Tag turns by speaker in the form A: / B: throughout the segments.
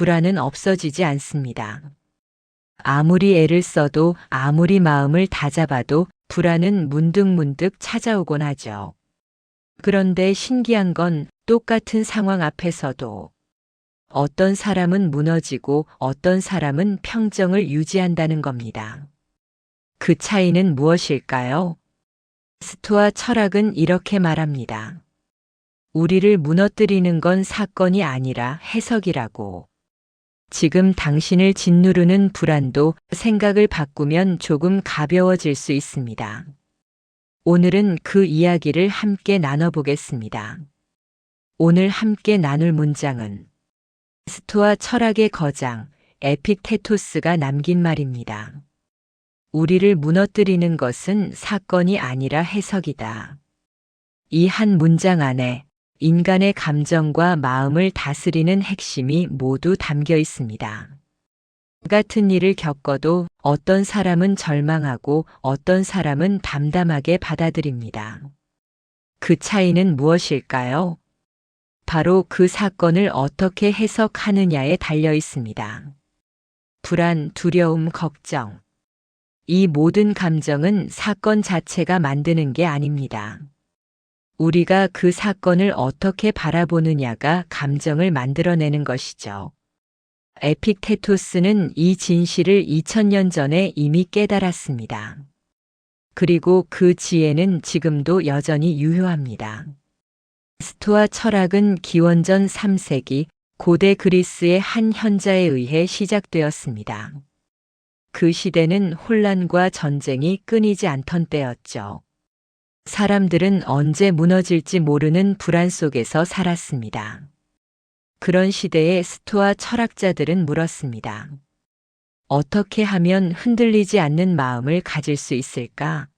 A: 불안은 없어지지 않습니다. 아무리 애를 써도 아무리 마음을 다잡아도 불안은 문득문득 찾아오곤 하죠. 그런데 신기한 건 똑같은 상황 앞에서도 어떤 사람은 무너지고 어떤 사람은 평정을 유지한다는 겁니다. 그 차이는 무엇일까요? 스토아 철학은 이렇게 말합니다. 우리를 무너뜨리는 건 사건이 아니라 해석이라고. 지금 당신을 짓누르는 불안도 생각을 바꾸면 조금 가벼워질 수 있습니다. 오늘은 그 이야기를 함께 나눠보겠습니다. 오늘 함께 나눌 문장은 스토아 철학의 거장 에픽테토스가 남긴 말입니다. 우리를 무너뜨리는 것은 사건이 아니라 해석이다. 이 한 문장 안에 인간의 감정과 마음을 다스리는 핵심이 모두 담겨 있습니다. 같은 일을 겪어도 어떤 사람은 절망하고 어떤 사람은 담담하게 받아들입니다. 그 차이는 무엇일까요? 바로 그 사건을 어떻게 해석하느냐에 달려 있습니다. 불안, 두려움, 걱정. 이 모든 감정은 사건 자체가 만드는 게 아닙니다. 우리가 그 사건을 어떻게 바라보느냐가 감정을 만들어내는 것이죠. 에픽테토스는 이 진실을 2000년 전에 이미 깨달았습니다. 그리고 그 지혜는 지금도 여전히 유효합니다. 스토아 철학은 기원전 3세기 고대 그리스의 한 현자에 의해 시작되었습니다. 그 시대는 혼란과 전쟁이 끊이지 않던 때였죠. 사람들은 언제 무너질지 모르는 불안 속에서 살았습니다. 그런 시대에 스토아 철학자들은 물었습니다. 어떻게 하면 흔들리지 않는 마음을 가질 수 있을까?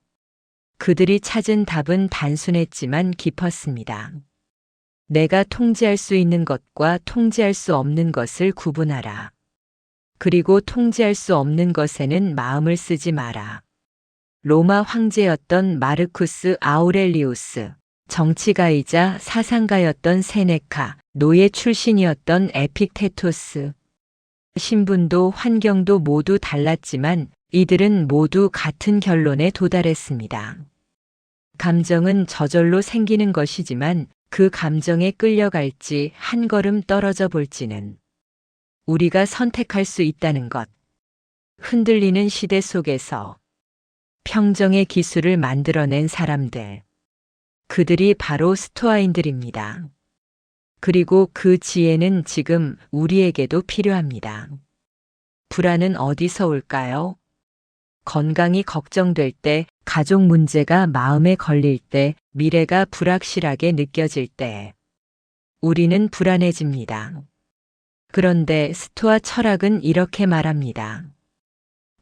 A: 그들이 찾은 답은 단순했지만 깊었습니다. 내가 통제할 수 있는 것과 통제할 수 없는 것을 구분하라. 그리고 통제할 수 없는 것에는 마음을 쓰지 마라. 로마 황제였던 마르쿠스 아우렐리우스, 정치가이자 사상가였던 세네카, 노예 출신이었던 에픽테토스. 신분도 환경도 모두 달랐지만 이들은 모두 같은 결론에 도달했습니다. 감정은 저절로 생기는 것이지만 그 감정에 끌려갈지 한 걸음 떨어져 볼지는 우리가 선택할 수 있다는 것. 흔들리는 시대 속에서 평정의 기술을 만들어낸 사람들. 그들이 바로 스토아인들입니다. 그리고 그 지혜는 지금 우리에게도 필요합니다. 불안은 어디서 올까요? 건강이 걱정될 때, 가족 문제가 마음에 걸릴 때, 미래가 불확실하게 느껴질 때, 우리는 불안해집니다. 그런데 스토아 철학은 이렇게 말합니다.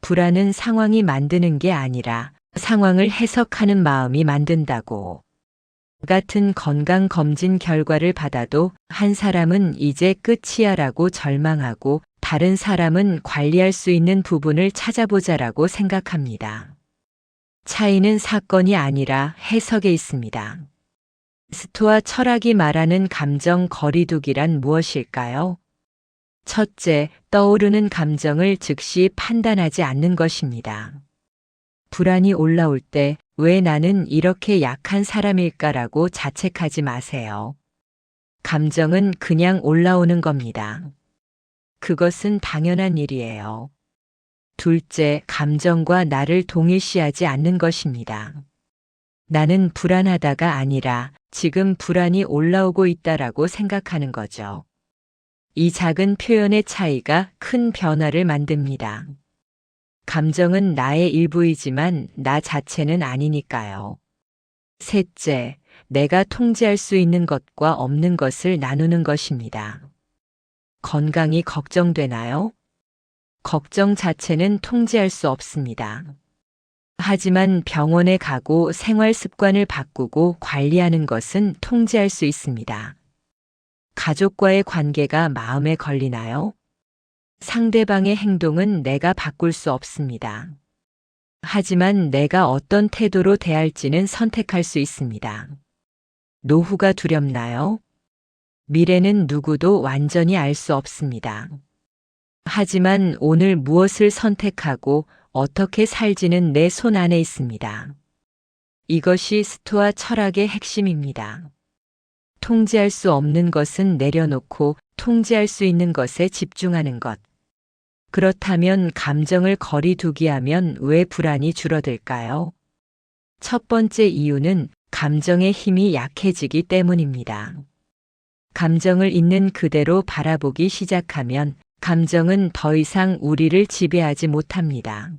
A: 불안은 상황이 만드는 게 아니라 상황을 해석하는 마음이 만든다고. 같은 건강 검진 결과를 받아도 한 사람은 이제 끝이야 라고 절망하고 다른 사람은 관리할 수 있는 부분을 찾아보자라고 생각합니다. 차이는 사건이 아니라 해석에 있습니다. 스토아 철학이 말하는 감정 거리두기란 무엇일까요? 첫째, 떠오르는 감정을 즉시 판단하지 않는 것입니다. 불안이 올라올 때 왜 나는 이렇게 약한 사람일까라고 자책하지 마세요. 감정은 그냥 올라오는 겁니다. 그것은 당연한 일이에요. 둘째, 감정과 나를 동일시하지 않는 것입니다. 나는 불안하다가 아니라 지금 불안이 올라오고 있다라고 생각하는 거죠. 이 작은 표현의 차이가 큰 변화를 만듭니다. 감정은 나의 일부이지만 나 자체는 아니니까요. 셋째, 내가 통제할 수 있는 것과 없는 것을 나누는 것입니다. 건강이 걱정되나요? 걱정 자체는 통제할 수 없습니다. 하지만 병원에 가고 생활 습관을 바꾸고 관리하는 것은 통제할 수 있습니다. 가족과의 관계가 마음에 걸리나요? 상대방의 행동은 내가 바꿀 수 없습니다. 하지만 내가 어떤 태도로 대할지는 선택할 수 있습니다. 노후가 두렵나요? 미래는 누구도 완전히 알 수 없습니다. 하지만 오늘 무엇을 선택하고 어떻게 살지는 내 손 안에 있습니다. 이것이 스토아 철학의 핵심입니다. 통제할 수 없는 것은 내려놓고 통제할 수 있는 것에 집중하는 것. 그렇다면 감정을 거리두기 하면 왜 불안이 줄어들까요? 첫 번째 이유는 감정의 힘이 약해지기 때문입니다. 감정을 있는 그대로 바라보기 시작하면 감정은 더 이상 우리를 지배하지 못합니다.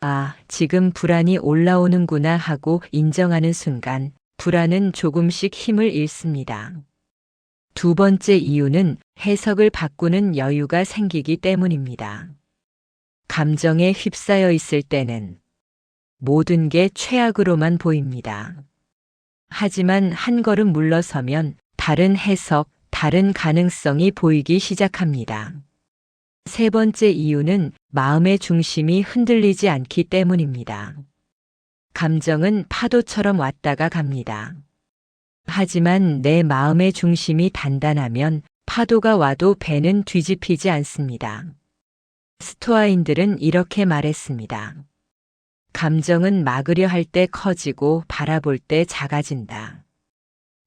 A: 아, 지금 불안이 올라오는구나 하고 인정하는 순간 불안은 조금씩 힘을 잃습니다. 두 번째 이유는 해석을 바꾸는 여유가 생기기 때문입니다. 감정에 휩싸여 있을 때는 모든 게 최악으로만 보입니다. 하지만 한 걸음 물러서면 다른 해석, 다른 가능성이 보이기 시작합니다. 세 번째 이유는 마음의 중심이 흔들리지 않기 때문입니다. 감정은 파도처럼 왔다가 갑니다. 하지만 내 마음의 중심이 단단하면 파도가 와도 배는 뒤집히지 않습니다. 스토아인들은 이렇게 말했습니다. 감정은 막으려 할 때 커지고 바라볼 때 작아진다.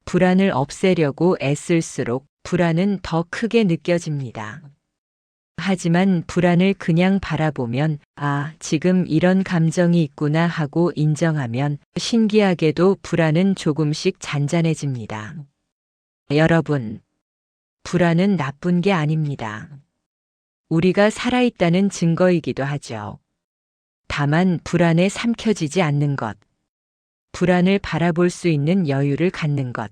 A: 불안을 없애려고 애쓸수록 불안은 더 크게 느껴집니다. 하지만 불안을 그냥 바라보면, 아, 지금 이런 감정이 있구나 하고 인정하면 신기하게도 불안은 조금씩 잔잔해집니다. 여러분, 불안은 나쁜 게 아닙니다. 우리가 살아있다는 증거이기도 하죠. 다만 불안에 삼켜지지 않는 것, 불안을 바라볼 수 있는 여유를 갖는 것,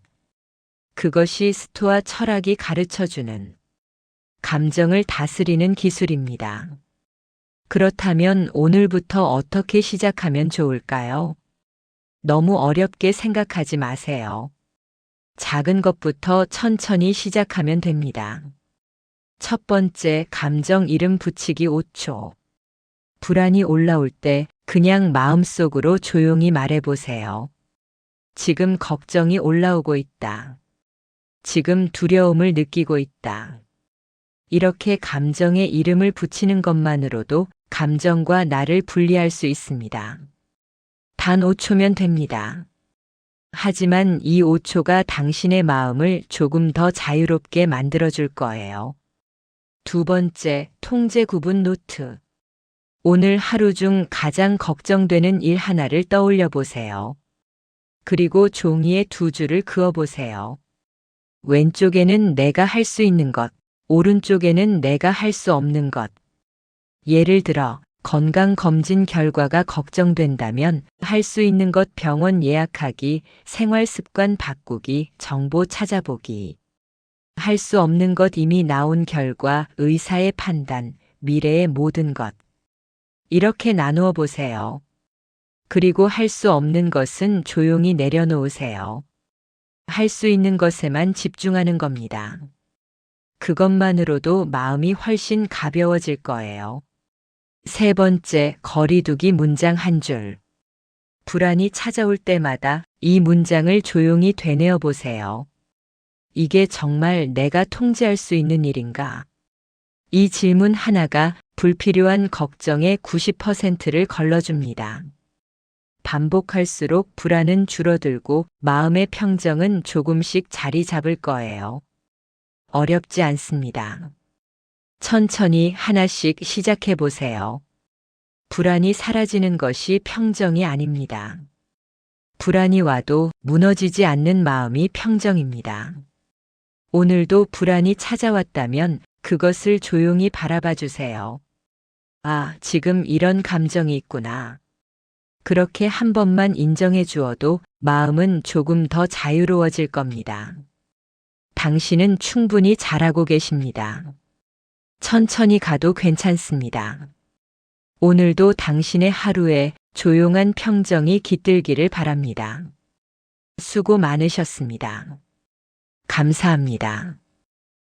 A: 그것이 스토아 철학이 가르쳐 주는 감정을 다스리는 기술입니다. 그렇다면 오늘부터 어떻게 시작하면 좋을까요? 너무 어렵게 생각하지 마세요. 작은 것부터 천천히 시작하면 됩니다. 첫 번째, 감정 이름 붙이기 5초. 불안이 올라올 때 그냥 마음속으로 조용히 말해보세요. 지금 걱정이 올라오고 있다. 지금 두려움을 느끼고 있다. 이렇게 감정의 이름을 붙이는 것만으로도 감정과 나를 분리할 수 있습니다. 단 5초면 됩니다. 하지만 이 5초가 당신의 마음을 조금 더 자유롭게 만들어줄 거예요. 두 번째, 통제 구분 노트. 오늘 하루 중 가장 걱정되는 일 하나를 떠올려 보세요. 그리고 종이에 두 줄을 그어 보세요. 왼쪽에는 내가 할 수 있는 것, 오른쪽에는 내가 할 수 없는 것. 예를 들어, 건강검진 결과가 걱정된다면 할 수 있는 것 병원 예약하기, 생활 습관 바꾸기, 정보 찾아보기. 할 수 없는 것 이미 나온 결과, 의사의 판단, 미래의 모든 것. 이렇게 나누어 보세요. 그리고 할 수 없는 것은 조용히 내려놓으세요. 할 수 있는 것에만 집중하는 겁니다. 그것만으로도 마음이 훨씬 가벼워질 거예요. 세 번째, 거리두기 문장 한 줄. 불안이 찾아올 때마다 이 문장을 조용히 되뇌어 보세요. 이게 정말 내가 통제할 수 있는 일인가? 이 질문 하나가 불필요한 걱정의 90%를 걸러줍니다. 반복할수록 불안은 줄어들고 마음의 평정은 조금씩 자리 잡을 거예요. 어렵지 않습니다. 천천히 하나씩 시작해 보세요. 불안이 사라지는 것이 평정이 아닙니다. 불안이 와도 무너지지 않는 마음이 평정입니다. 오늘도 불안이 찾아왔다면 그것을 조용히 바라봐 주세요. 아, 지금 이런 감정이 있구나. 그렇게 한 번만 인정해 주어도 마음은 조금 더 자유로워질 겁니다. 당신은 충분히 잘하고 계십니다. 천천히 가도 괜찮습니다. 오늘도 당신의 하루에 조용한 평정이 깃들기를 바랍니다. 수고 많으셨습니다. 감사합니다.